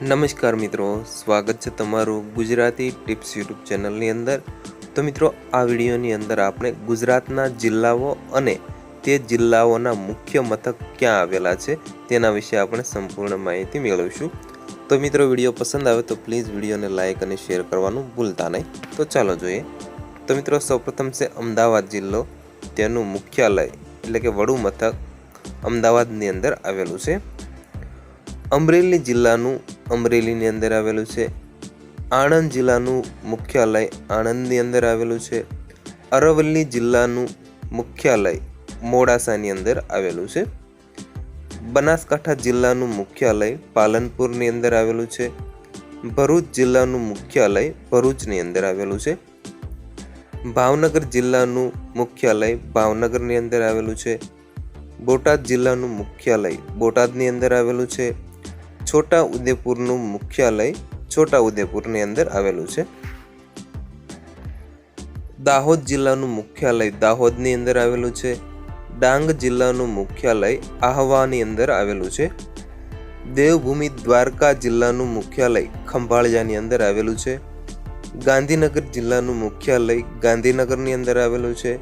નમસ્કાર મિત્રો, સ્વાગત છે તમારું ગુજરાતી ટિપ્સ યુટ્યુબ ચેનલની અંદર. તો મિત્રો, આ વિડીયોની અંદર આપણે ગુજરાતના જિલ્લાઓ અને તે જિલ્લાઓના મુખ્ય મથક ક્યાં આવેલા છે, તેના વિશે આપણે સંપૂર્ણ માહિતી મેળવીશું. તો મિત્રો, વીડિયો પસંદ આવે તો પ્લીઝ વિડીયોને લાઇક અને શેર કરવાનું ભૂલતા નહીં. તો ચાલો જોઈએ. તો મિત્રો, સૌપ્રથમ છે અમદાવાદ જિલ્લો. તેનું મુખ્યાલય એટલે કે વડું મથક અમદાવાદની અંદર આવેલું છે. અમરેલી જિલ્લાનું અમરેલીની અંદર આવેલું છે. આણંદ જિલ્લાનું મુખ્યાલય આણંદની અંદર આવેલું છે. અરવલ્લી જિલ્લાનું મુખ્યાલય મોડાસાની અંદર આવેલું છે. બનાસકાંઠા જિલ્લાનું મુખ્યાલય પાલનપુરની અંદર આવેલું છે. ભરૂચ જિલ્લાનું મુખ્યાલય ભરૂચની અંદર આવેલું છે. ભાવનગર જિલ્લાનું મુખ્યાલય ભાવનગરની અંદર આવેલું છે. બોટાદ જિલ્લાનું મુખ્યાલય બોટાદની અંદર આવેલું છે. છોટા ઉદેપુરનું મુખ્યાલય છોટા ઉદેપુરની અંદર આવેલું છે. દાહોદ જિલ્લાનું મુખ્યાલય દાહોદની અંદર આવેલું છે. ડાંગ જિલ્લાનું મુખ્યાલય આહવાની અંદર આવેલું છે. દેવભૂમિ દ્વારકા જિલ્લાનું મુખ્યાલય ખંભાળિયાની અંદર આવેલું છે. ગાંધીનગર જિલ્લાનું મુખ્યાલય ગાંધીનગરની અંદર આવેલું છે.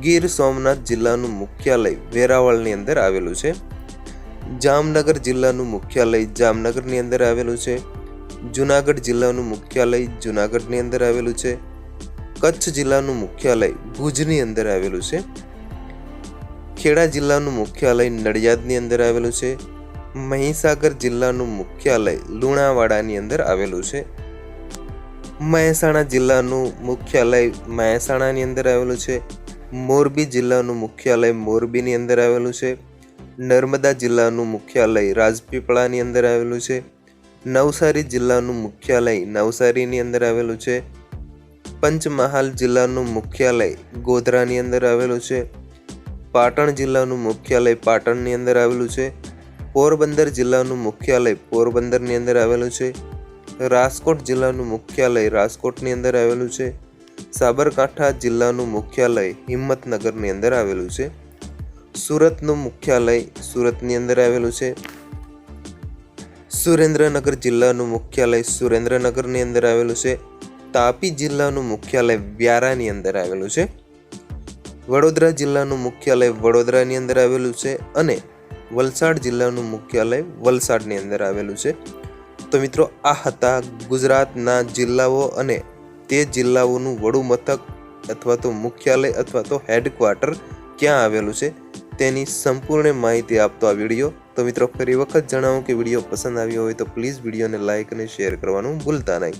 ગીર સોમનાથ જિલ્લાનું મુખ્યાલય વેરાવળની અંદર આવેલું છે. જામનગર જિલ્લાનું મુખ્યાલય જામનગરની અંદર આવેલું છે. જુનાગઢ જિલ્લાનું મુખ્યાલય જુનાગઢની અંદર આવેલું છે. કચ્છ જિલ્લાનું મુખ્યાલય ભુજની અંદર આવેલું છે. ખેડા જિલ્લાનું મુખ્યાલય નડિયાદની અંદર આવેલું છે. મહીસાગર જિલ્લાનું મુખ્યાલય લુણાવાડાની અંદર આવેલું છે. મહેસાણા જિલ્લાનું મુખ્યાલય મહેસાણાની અંદર આવેલું છે. મોરબી જિલ્લાનું મુખ્યાલય મોરબીની અંદર આવેલું છે. નર્મદા જિલ્લાનું મુખ્યાલય રાજપીપળાની અંદર આવેલું છે. નવસારી જિલ્લાનું મુખ્યાલય નવસારીની અંદર આવેલું છે. પંચમહાલ જિલ્લાનું મુખ્યાલય ગોધરાની અંદર આવેલું છે. પાટણ જિલ્લાનું મુખ્યાલય પાટણની અંદર આવેલું છે. પોરબંદર જિલ્લાનું મુખ્યાલય પોરબંદરની અંદર આવેલું છે. રાજકોટ જિલ્લાનું મુખ્યાલય રાજકોટની અંદર આવેલું છે. સાબરકાંઠા જિલ્લાનું મુખ્યાલય હિંમતનગરની અંદર આવેલું છે. સુરતનું મુખ્યાલય સુરતની અંદર આવેલું છે. સુરેન્દ્રનગર જિલ્લાનું મુખ્યાલય સુરેન્દ્રનગરની અંદર આવેલું છે. તાપી જિલ્લાનું મુખ્યાલય વ્યારાની અંદર આવેલું છે. વડોદરા જિલ્લાનું મુખ્યાલય વડોદરાની અંદર આવેલું છે અને વલસાડ જિલ્લાનું મુખ્યાલય વલસાડની અંદર આવેલું છે. તો મિત્રો, આ હતા ગુજરાતના જિલ્લાઓ અને તે જિલ્લાઓનું વડું મથક અથવા તો મુખ્યાલય અથવા તો હેડક્વાર્ટર ક્યાં આવેલું છે? તેની સંપૂર્ણ માહિતી આપતો આ વીડિયો. તો મિત્રો, ફરી વખત જણાવું કે વીડિયો પસંદ આવ્યો હોય તો પ્લીઝ વિડીયોને લાઇક અને શેર કરવાનું ભૂલતા નહીં.